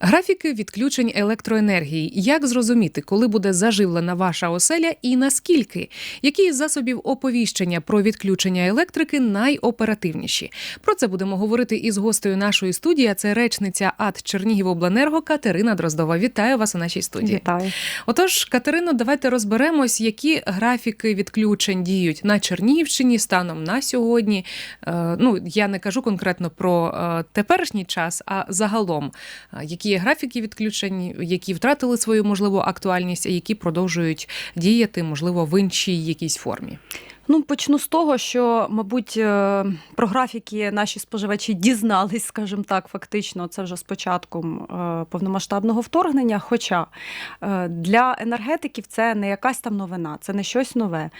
Графіки відключень електроенергії. Як зрозуміти, коли буде заживлена ваша оселя і наскільки? Які із засобів оповіщення про відключення електрики найоперативніші? Про це будемо говорити із гостею нашої студії. а Це речниця АТ Чернігівобленерго Катерина Дроздова. Вітаю вас у нашій студії. Вітаю. Отож, Катерино, давайте розберемось, які графіки відключень діють на Чернігівщині станом на сьогодні. Е, Ну, я не кажу конкретно про е, теперішній час, а загалом, Е, які графіки відключень, які втратили свою можливу актуальність, а які продовжують діяти, можливо, в іншій якійсь формі. Ну, почну з того, що, мабуть, е, про графіки наші споживачі дізнались, скажімо так, фактично, це вже з початком е, повномасштабного вторгнення. Хоча е, для енергетиків це не якась там новина, це не щось нове.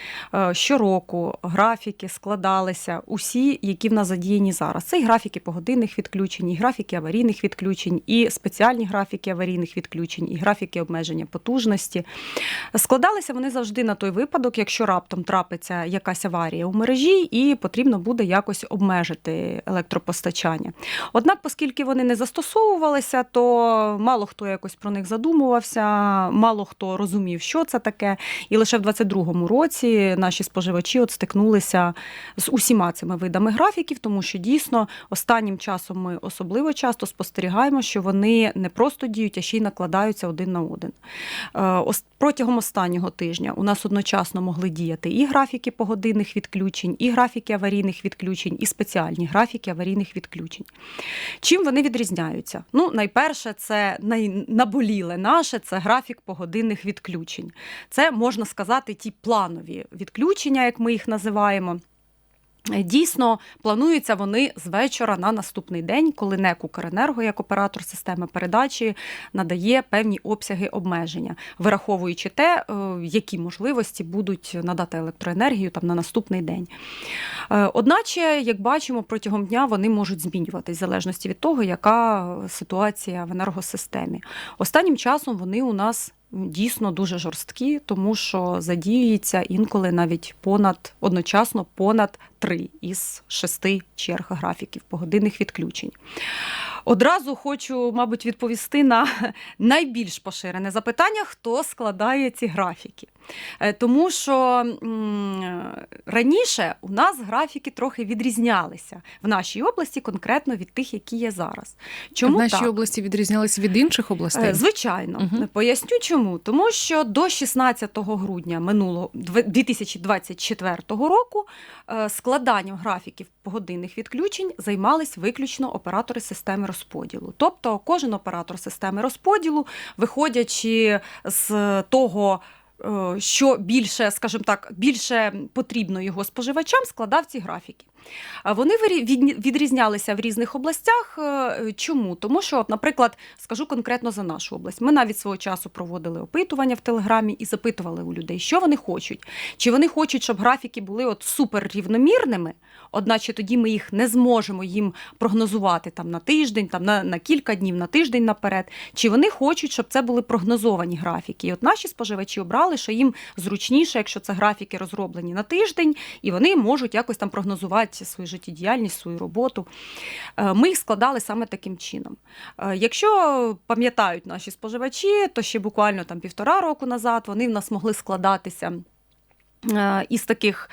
Щороку графіки складалися усі, які в нас задіяні зараз. Це і графіки погодинних відключень, і графіки аварійних відключень, і спеціальні графіки аварійних відключень, і графіки обмеження потужності. Складалися вони завжди на той випадок, якщо раптом трапиться якась аварія у мережі, і потрібно буде якось обмежити електропостачання. Однак, оскільки вони не застосовувалися, то мало хто якось про них задумувався, мало хто розумів, що це таке. І лише в 2022 році наші споживачі от стикнулися з усіма цими видами графіків, тому що дійсно останнім часом ми особливо часто спостерігаємо, що вони не просто діють, а ще й накладаються один на один. Е, Протягом останнього тижня у нас одночасно могли діяти і графіки погодинних відключень, і графіки аварійних відключень, і спеціальні графіки аварійних відключень. Чим вони відрізняються? Ну, найперше, це найнаболіле наше це графік погодинних відключень. Це можна сказати ті планові відключення, як ми їх називаємо. Дійсно, плануються вони з вечора на наступний день, коли НЕК «Укренерго» як оператор системи передачі надає певні обсяги обмеження, вираховуючи те, е, які можливості будуть надати електроенергію там на наступний день. Е, Одначе, як бачимо, протягом дня вони можуть змінюватись в залежності від того, яка ситуація в енергосистемі. Останнім часом вони у нас дійсно дуже жорсткі, тому що задіюється інколи навіть понад одночасно понад три із шести черг графіків погодинних відключень. Одразу хочу, мабуть, відповісти на найбільш поширене запитання, хто складає ці графіки. Е, Тому що раніше у нас графіки трохи відрізнялися в нашій області, конкретно від тих, які є зараз. Чому в нашій так? області відрізнялись від інших областей? Е, Звичайно, Мгм. поясню чому. Тому що до 16 грудня минулого дв- 2024 року е, складанням графіків погодинних відключень займались виключно оператори системи розподілу. Тобто кожен оператор системи розподілу, виходячи з того. Е, Що більше, скажімо так, більше потрібно його споживачам, складав ці графіки. Вони відрізнялися в різних областях. Е, Чому? Тому що, наприклад, скажу конкретно за нашу область. Ми навіть свого часу проводили опитування в Телеграмі і запитували у людей, що вони хочуть. Чи вони хочуть, щоб графіки були от супер рівномірними, одначе тоді ми їх не зможемо їм прогнозувати там на тиждень, там на, на кілька днів, на тиждень наперед. Чи вони хочуть, щоб це були прогнозовані графіки? І от наші споживачі обрали, що їм зручніше, якщо це графіки розроблені на тиждень, і вони можуть якось там прогнозувати свою життєдіяльність, свою роботу. Е, Ми їх складали саме таким чином. Е, Якщо пам'ятають наші споживачі, то ще буквально там півтора року назад вони в нас могли складатися. Е, Із таких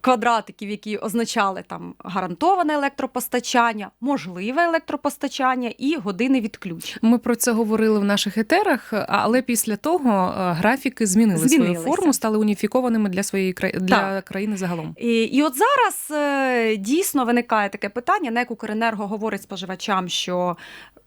квадратиків, які означали там гарантоване електропостачання, можливе електропостачання і години відключень. Ми про це говорили в наших етерах, але після того е, графіки змінили свою форму, стали уніфікованими для своєї для Так. країни загалом. І, і от зараз е, дійсно виникає таке питання. НЕК «Укренерго» говорить споживачам, що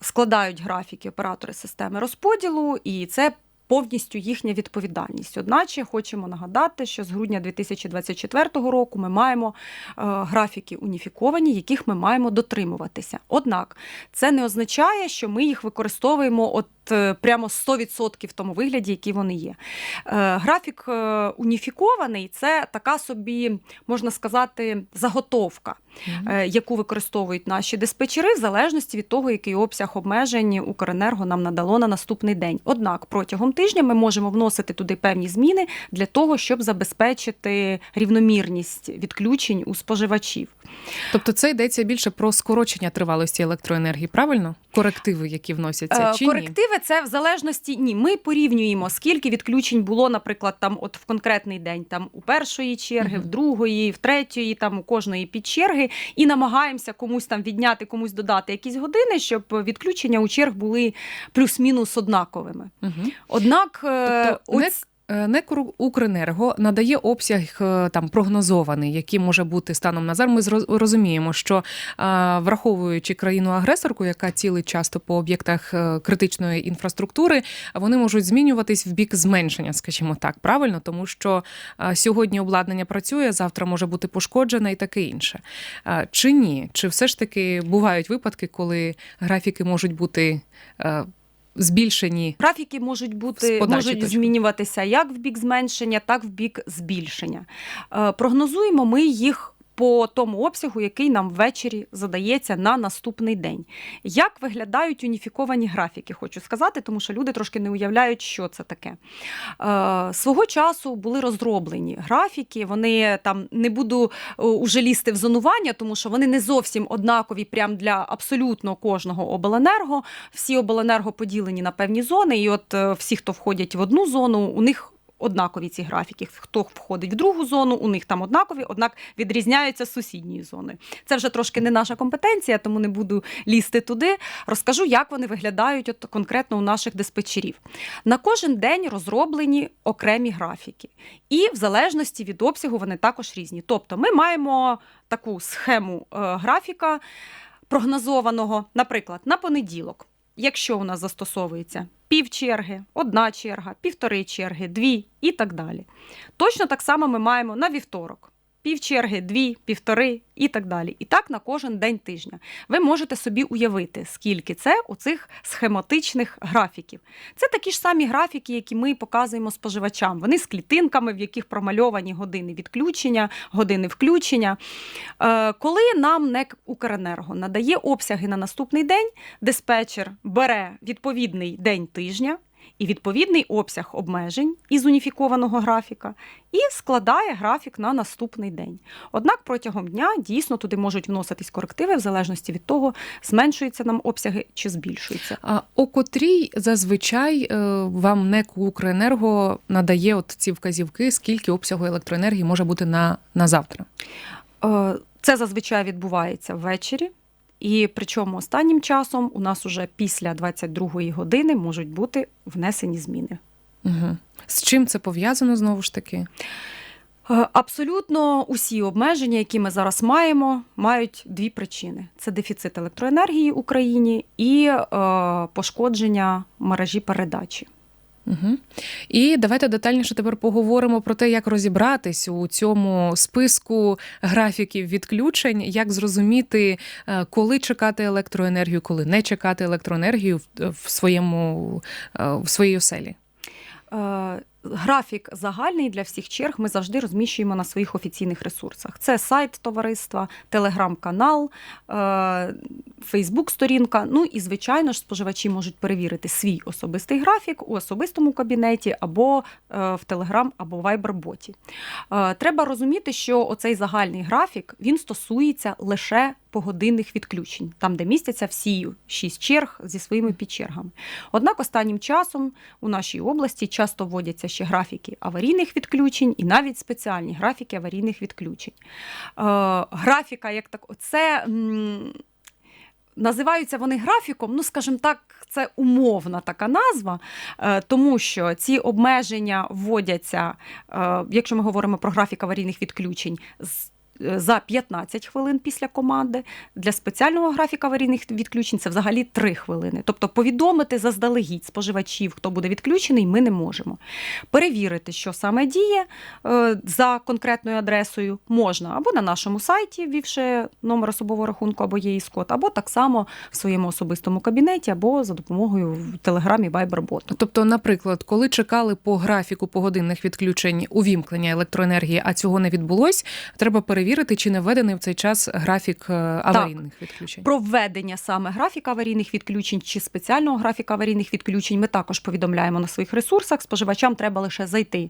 складають графіки оператори системи розподілу, і це повністю їхня відповідальність. Одначе хочемо нагадати, що з грудня 2024 року ми маємо е, графіки уніфіковані, яких ми маємо дотримуватися. Однак це не означає, що ми їх використовуємо от е, прямо 100% в тому вигляді, які вони є. Е, Графік уніфікований це така собі, можна сказати, заготовка, яку використовують наші диспетчери, в залежності від того, який обсяг обмежень Укренерго нам надало на наступний день. Однак протягом тижня ми можемо вносити туди певні зміни для того, щоб забезпечити рівномірність відключень у споживачів. Тобто це йдеться більше про скорочення тривалості електроенергії, правильно? Корективи, які вносяться, Е, чи ні? Корективи це в залежності. Ні, ми порівнюємо, скільки відключень було, наприклад, там от в конкретний день, там у першої черги, Мгм. в другої, в третьої, там у кожної підчерги, і намагаємося комусь там відняти, комусь додати якісь години, щоб відключення у черг були плюс-мінус однаковими. Угу. Однак, е, Тобто Е, НЕК Укренерго надає обсяг е, там прогнозований, який може бути станом на зараз. Ми розуміємо, що е, враховуючи країну-агресорку, яка цілить часто по об'єктах е, критичної інфраструктури, вони можуть змінюватись в бік зменшення, скажімо так, правильно, тому що е, сьогодні обладнання працює, завтра може бути пошкоджене і таке інше. Е, Чи ні? Чи все ж таки бувають випадки, коли графіки можуть бути е, збільшені? Графіки можуть бути можуть точки. змінюватися як в бік зменшення, так в бік збільшення. Е, Прогнозуємо ми їх. По тому обсягу, який нам ввечері задається на наступний день. Як виглядають уніфіковані графіки, хочу сказати, тому що люди трошки не уявляють, що це таке. Е, свого часу були розроблені графіки. Вони там не буду е, уже лізти в зонування, тому що вони не зовсім однакові прям для абсолютно кожного обленерго. Всі обленерго поділені на певні зони, і от е, всі, хто входять в одну зону, у них. Однакові ці графіки. Хто входить в другу зону, у них там однакові, однак відрізняються з сусідньої зони. Це вже трошки не наша компетенція, тому не буду лізти туди. Розкажу, як вони виглядають от конкретно у наших диспетчерів. На кожен день розроблені окремі графіки, і в залежності від обсягу вони також різні. Тобто, ми маємо таку схему е, графіка прогнозованого, наприклад, на понеділок. Якщо у нас застосовується пів черги, одна черга, півтори черги, дві і так далі. Точно так само ми маємо на вівторок. Пів черги, дві, півтори і так далі. І так на кожен день тижня. Ви можете собі уявити, скільки це у цих схематичних графіків. Це такі ж самі графіки, які ми показуємо споживачам. Вони з клітинками, в яких промальовані години відключення, години включення. Е, Коли нам НЕК Укренерго надає обсяги на наступний день, диспетчер бере відповідний день тижня. І відповідний обсяг обмежень із уніфікованого графіка і складає графік на наступний день. Однак протягом дня дійсно туди можуть вноситись корективи в залежності від того, зменшуються нам обсяги чи збільшуються. А о котрій зазвичай е, вам НЕК Укренерго надає от ці вказівки, скільки обсягу електроенергії може бути на, на завтра? Е, Це зазвичай відбувається ввечері. І причому останнім часом у нас уже після 22-ї години можуть бути внесені зміни. Угу. З чим це пов'язано знову ж таки? Е, Абсолютно усі обмеження, які ми зараз маємо, мають дві причини: це дефіцит електроенергії в Україні і е, пошкодження мережі передачі. Угу. І давайте детальніше тепер поговоримо про те, як розібратись у цьому списку графіків відключень, як зрозуміти, е, коли чекати електроенергію, коли не чекати електроенергію в, своєму е, в своїй оселі. Е, Графік загальний для всіх черг ми завжди розміщуємо на своїх офіційних ресурсах. Це сайт товариства, телеграм-канал, Фейсбук-сторінка. Ну і, звичайно ж, споживачі можуть перевірити свій особистий графік у особистому кабінеті або е, в Телеграм або Viber-боті. Е, Треба розуміти, що оцей загальний графік він стосується лише погодинних відключень, там, де містяться всі шість черг зі своїми підчергами. Однак останнім часом у нашій області часто вводяться ще графіки аварійних відключень і навіть спеціальні графіки аварійних відключень. Е, графіка, як так, це. Називаються вони графіком, ну скажімо так, це умовна така назва, е, тому що ці обмеження вводяться, е, якщо ми говоримо про графік аварійних відключень, з за 15 хвилин після команди. Для спеціального графіка аварійних відключень це взагалі 3 хвилини. Тобто повідомити заздалегідь споживачів, хто буде відключений, ми не можемо. Перевірити, що саме діє е, за конкретною адресою, можна або на нашому сайті, ввівши номер особового рахунку або ЄІС код, або так само в своєму особистому кабінеті, або за допомогою в телеграмі Viber боту. Тобто, наприклад, коли чекали по графіку погодинних відключень увімкнення електроенергії, а цього не відбулось, треба перевірити, чи не введений в цей час графік е, аварійних відключень. Про введення саме графіка аварійних відключень чи спеціального графіка аварійних відключень ми також повідомляємо на своїх ресурсах. Споживачам треба лише зайти е,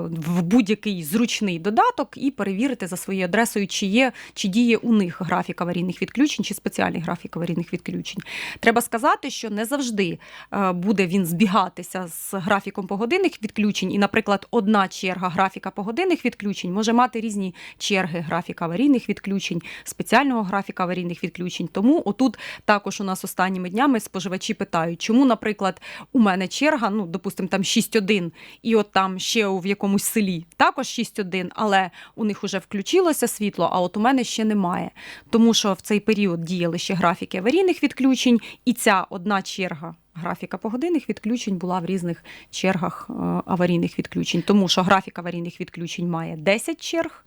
в будь-який зручний додаток і перевірити за своєю адресою, чи є чи діє у них графік аварійних відключень, чи спеціальний графік аварійних відключень. Треба сказати, що не завжди е, буде він збігатися з графіком погодинних відключень. І, наприклад, одна черга графіка погодинних відключень може мати різні черги графіка аварійних відключень, спеціального графіка аварійних відключень. Тому отут також у нас останніми днями споживачі питають, чому, наприклад, у мене черга, ну допустимо, там 6.1, і от там ще в якомусь селі також 6.1, але у них вже включилося світло, а от у мене ще немає. Тому що в цей період діяли ще графіки аварійних відключень, і ця одна черга. Графіка погодинних відключень була в різних чергах е, аварійних відключень, тому що графік аварійних відключень має 10 черг,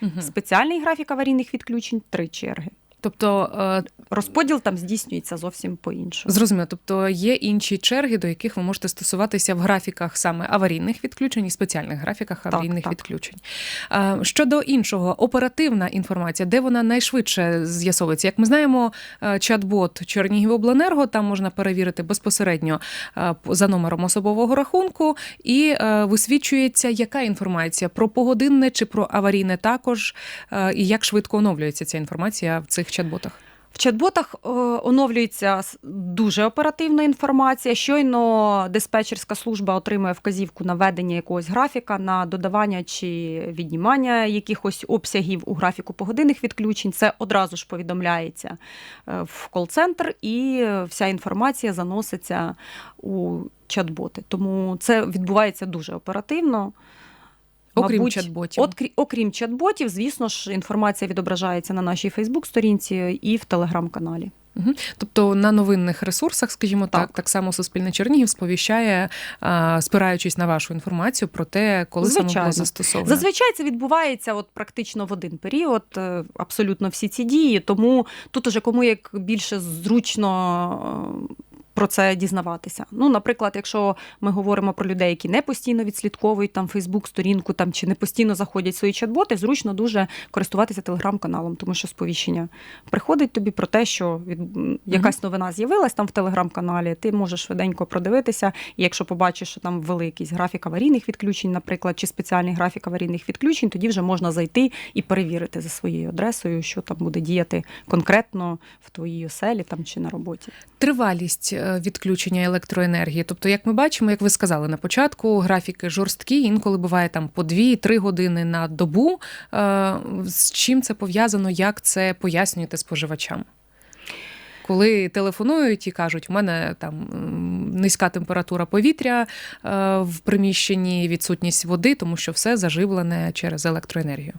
Мгм. спеціальний графік аварійних відключень три черги. Тобто, е, Розподіл там здійснюється зовсім по-іншому. зрозуміло, тобто є інші черги, до яких ви можете стосуватися в графіках саме аварійних відключень і спеціальних графіках аварійних так. відключень. Е, Щодо іншого, оперативна інформація, де вона найшвидше з'ясовується? Як ми знаємо, е, чат-бот Чернігівобленерго, там можна перевірити безпосередньо за номером особового рахунку, і висвічується, яка інформація про погодинне чи про аварійне також, і як швидко оновлюється ця інформація в цих чат-ботах. В чат-ботах е, оновлюється дуже оперативна інформація. Щойно диспетчерська служба отримує вказівку на ведення якогось графіка, на додавання чи віднімання якихось обсягів у графіку погодинних відключень. Це одразу ж повідомляється е, в кол-центр, і вся інформація заноситься у чат-боти. Тому це відбувається дуже оперативно. Окрім Мабуть, чат-ботів. Окрі- окрім чат-ботів, звісно ж, інформація відображається на нашій Фейсбук-сторінці і в телеграм-каналі. Мгм. Тобто на новинних ресурсах, скажімо так, так, Так. само Суспільне Чернігів сповіщає, спираючись на вашу інформацію про те, коли саме було застосовано. Зазвичай це відбувається от практично в один період, е, абсолютно всі ці дії. Тому тут уже кому як більше зручно. Про це дізнаватися. Ну, наприклад, якщо ми говоримо про людей, які не постійно відслідковують там Фейсбук, сторінку там чи не постійно заходять в свої чат-боти, зручно дуже користуватися телеграм-каналом, тому що сповіщення приходить тобі про те, що від якась новина з'явилась там в телеграм-каналі. Ти можеш швиденько продивитися. І якщо побачиш, що там ввели якийсь графік аварійних відключень, наприклад, чи спеціальний графік аварійних відключень, тоді вже можна зайти і перевірити за своєю адресою, що там буде діяти конкретно в твоїй оселі там чи на роботі. Тривалість е, відключення електроенергії. Тобто, як ми бачимо, як ви сказали на початку, графіки жорсткі, інколи буває там по 2-3 години на добу. Е, З чим це пов'язано, як це пояснюєте споживачам? Коли телефонують і кажуть, у мене там низька температура повітря е, в приміщенні, відсутність води, тому що все заживлене через електроенергію.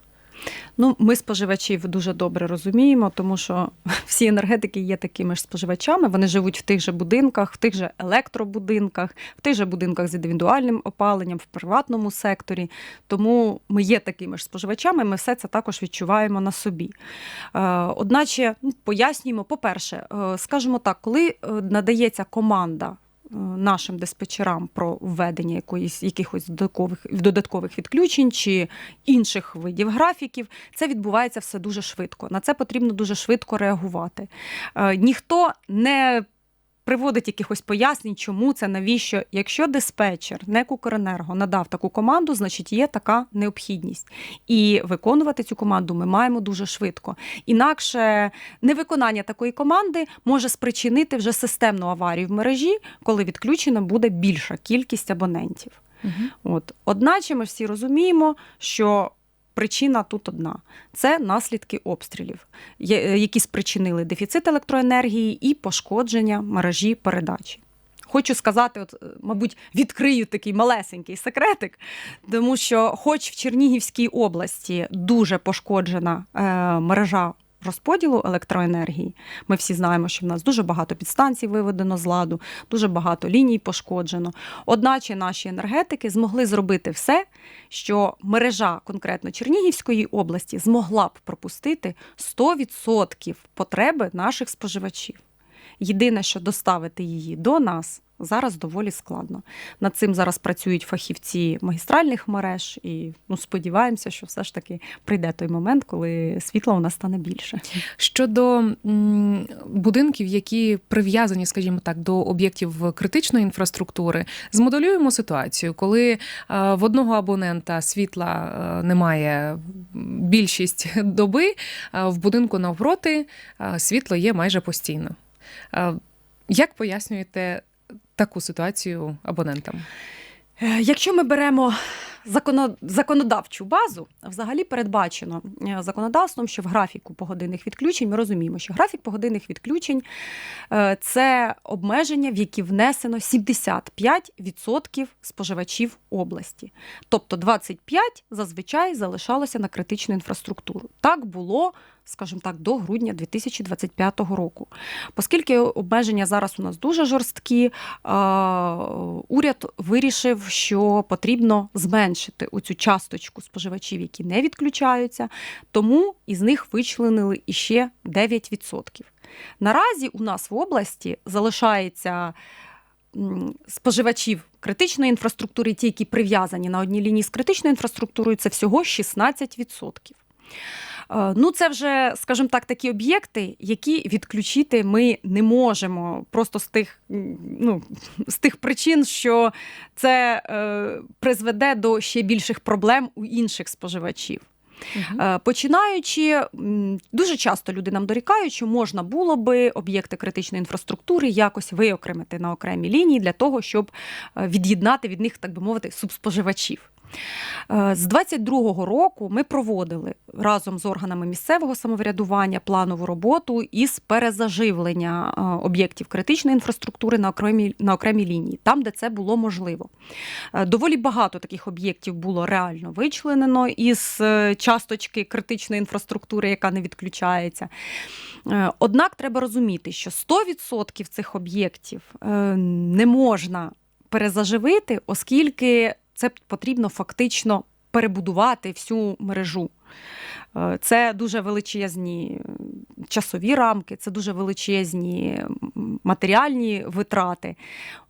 Ну, ми споживачів дуже добре розуміємо, тому що всі енергетики є такими ж споживачами. Вони живуть в тих же будинках, в тих же електробудинках, в тих же будинках з індивідуальним опаленням, в приватному секторі. Тому ми є такими ж споживачами. Ми все це також відчуваємо на собі. Е, Одначе ну, пояснюємо, по-перше, е, скажімо так, коли е, надається команда. Нашим диспетчерам про введення якоїсь якихось додаткових додаткових відключень чи інших видів графіків, це відбувається все дуже швидко. На це потрібно дуже швидко реагувати. Е, Ніхто не приводить якихось пояснень, чому це, навіщо. Якщо диспетчер, НЕК «Укренерго» надав таку команду, значить є така необхідність. І виконувати цю команду ми маємо дуже швидко. Інакше невиконання такої команди може спричинити вже системну аварію в мережі, коли відключена буде більша кількість абонентів. От. Одначе ми всі розуміємо, що причина тут одна: це наслідки обстрілів, які спричинили дефіцит електроенергії і пошкодження мережі передачі. Хочу сказати, от, е, мабуть, відкрию такий малесенький секретик, тому що, хоч в Чернігівській області дуже пошкоджена е, мережа розподілу електроенергії, ми всі знаємо, що в нас дуже багато підстанцій виведено з ладу, дуже багато ліній пошкоджено. Одначе наші енергетики змогли зробити все, що мережа конкретно Чернігівської області змогла б пропустити 100% потреби наших споживачів. Єдине, що доставити її до нас зараз доволі складно. Над цим зараз працюють фахівці магістральних мереж, і ну, сподіваємося, що все ж таки прийде той момент, коли світла у нас стане більше. Щодо будинків, які прив'язані, скажімо так, до об'єктів критичної інфраструктури, змоделюємо ситуацію, коли е, в одного абонента світла е, немає більшість доби, а в будинку навпроти е, світло є майже постійно. Е, Як пояснюєте таку ситуацію абонентам? Е, Якщо ми беремо законодавчу базу, взагалі передбачено е, законодавством, що в графіку погодинних відключень ми розуміємо, що графік погодинних відключень е, це обмеження, в які внесено 75% споживачів області. Тобто 25 зазвичай залишалося на критичну інфраструктуру. Так було, скажімо так, до грудня 2025 року. Оскільки обмеження зараз у нас дуже жорсткі, е, уряд вирішив, що потрібно зменшити оцю часточку споживачів, які не відключаються, тому із них вичленили іще 9%. Наразі у нас в області залишається споживачів критичної інфраструктури, ті, які прив'язані на одній лінії з критичною інфраструктурою, це всього 16%. Е, Ну, це вже, скажімо так, такі об'єкти, які відключити ми не можемо просто з тих, ну, з тих причин, що це е, призведе до ще більших проблем у інших споживачів. Е, Починаючи, дуже часто люди нам дорікають, що можна було би об'єкти критичної інфраструктури якось виокремити на окремі лінії для того, щоб е, від'єднати від них, так би мовити, субспоживачів. Е, З 22-го року ми проводили разом з органами місцевого самоврядування планову роботу із перезаживлення е, об'єктів критичної інфраструктури на окремій, на окремій лінії, там, де це було можливо. Е, Доволі багато таких об'єктів було реально вичленено із часточки критичної інфраструктури, яка не відключається. Однак треба розуміти, що 100% цих об'єктів не можна перезаживити, оскільки це потрібно фактично перебудувати всю мережу. Е, Це дуже величезні е, часові рамки, це дуже величезні матеріальні витрати.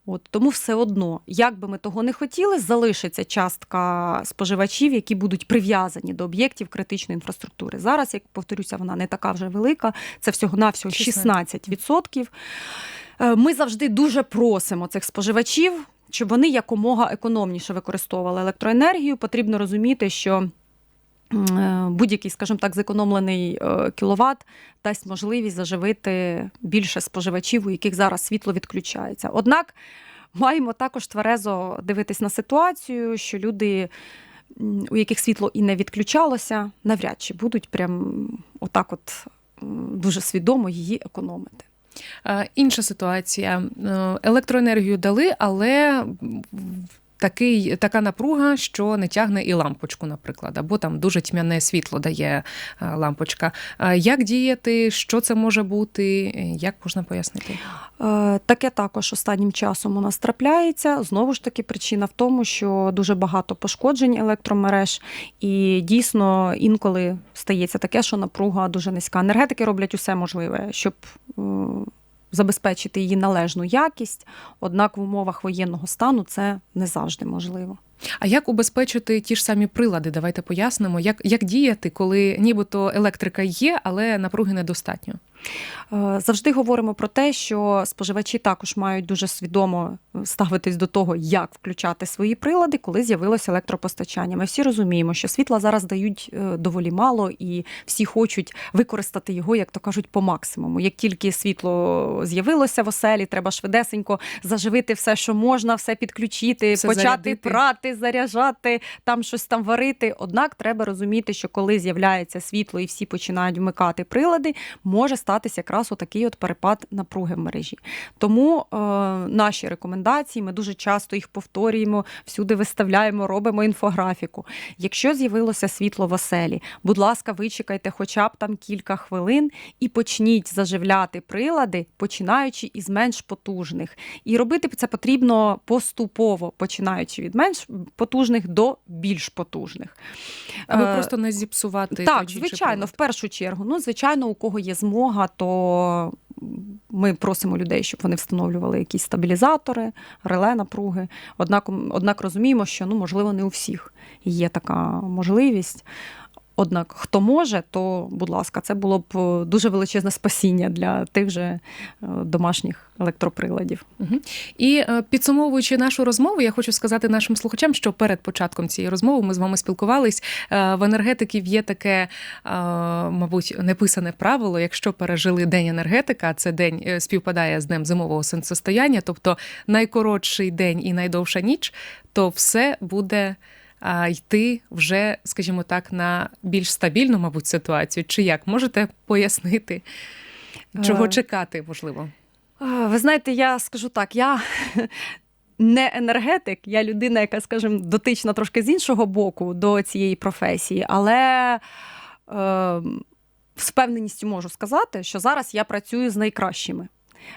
От, тому все одно, як би ми того не хотіли, залишиться частка споживачів, які будуть прив'язані до об'єктів критичної інфраструктури. Зараз, як повторюся, вона не така вже велика, це всього-навсього 16%. Е, Ми завжди дуже просимо цих споживачів, щоб вони якомога економніше використовували електроенергію. Потрібно розуміти, що е, будь-який, скажімо так, зекономлений е, кіловат дасть можливість заживити більше споживачів, у яких зараз світло відключається. Однак маємо також тверезо дивитись на ситуацію, що люди, у яких світло і не відключалося, навряд чи будуть прям отак, от дуже свідомо її економити. Е, Інша ситуація. Е, Електроенергію дали, але такий, така напруга, що не тягне і лампочку, наприклад, або там дуже тьмяне світло дає е, лампочка. Як діяти? Що це може бути? Як можна пояснити? Е, Таке також останнім часом у нас трапляється. Знову ж таки, причина в тому, що дуже багато пошкоджень електромереж, і дійсно інколи стається таке, що напруга дуже низька. Енергетики роблять усе можливе, щоб забезпечити її належну якість. Однак в умовах воєнного стану це не завжди можливо. А як убезпечити ті ж самі прилади? Давайте пояснимо, як, як діяти, коли нібито електрика є, але напруги недостатньо. Е, Завжди говоримо про те, що споживачі також мають дуже свідомо ставитись до того, як включати свої прилади, коли з'явилося електропостачання. Ми всі розуміємо, що світла зараз дають е, доволі мало, і всі хочуть використати його, як то кажуть, по максимуму. Як тільки світло з'явилося в оселі, треба швидесенько заживити все, що можна, все підключити, Все почати зарядити. прати, заряджати, там щось там варити. Однак треба розуміти, що коли з'являється світло і всі починають вмикати прилади, може статися якраз отакий от перепад напруги в мережі. Тому е, наші рекомендації ми дуже часто їх повторюємо, всюди виставляємо, робимо інфографіку. Якщо з'явилося світло в оселі, будь ласка, вичекайте хоча б там кілька хвилин і почніть заживляти прилади, починаючи із менш потужних. І робити це потрібно поступово, починаючи від менш потужних до більш потужних. Аби Е, просто не зіпсувати. так, звичайно, прилад. в першу чергу. Ну, звичайно, у кого є змога, то ми просимо людей, щоб вони встановлювали якісь стабілізатори, реле напруги. Однак, однак розуміємо, що ну, можливо, не у всіх є така можливість. Однак, хто може, то, будь ласка, це було б е, дуже величезне спасіння для тих же е, домашніх електроприладів. І е, підсумовуючи нашу розмову, я хочу сказати нашим слухачам, що перед початком цієї розмови ми з вами спілкувались. В енергетиків є таке, мабуть, неписане правило. Якщо пережили день енергетика, це день співпадає з днем зимового сонцестояння, тобто найкоротший день і найдовша ніч, то все буде. А, Йти вже, скажімо так, на більш стабільну, мабуть, ситуацію. Чи як можете пояснити, чого Е, чекати, можливо? Ви знаєте, я скажу так, я не енергетик, я людина, яка, скажімо, дотична трошки з іншого боку до цієї професії, але е, з впевненістю можу сказати, що зараз я працюю з найкращими.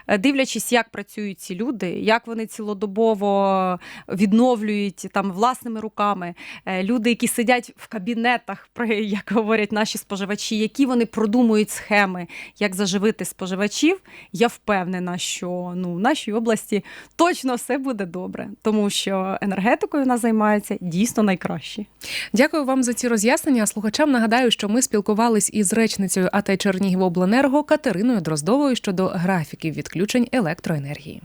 Е, Дивлячись, як працюють ці люди, як вони цілодобово відновлюють там власними руками, Е, люди, які сидять в кабінетах, про як говорять наші споживачі, які вони продумують схеми, як заживити споживачів, я впевнена, що ну, в нашій області точно все буде добре, тому що енергетикою нас займаються дійсно найкращі. Дякую вам за ці роз'яснення. Слухачам нагадаю, що ми спілкувались із речницею АТ Чернігівобленерго Катериною Дроздовою щодо графіків відключень електроенергії.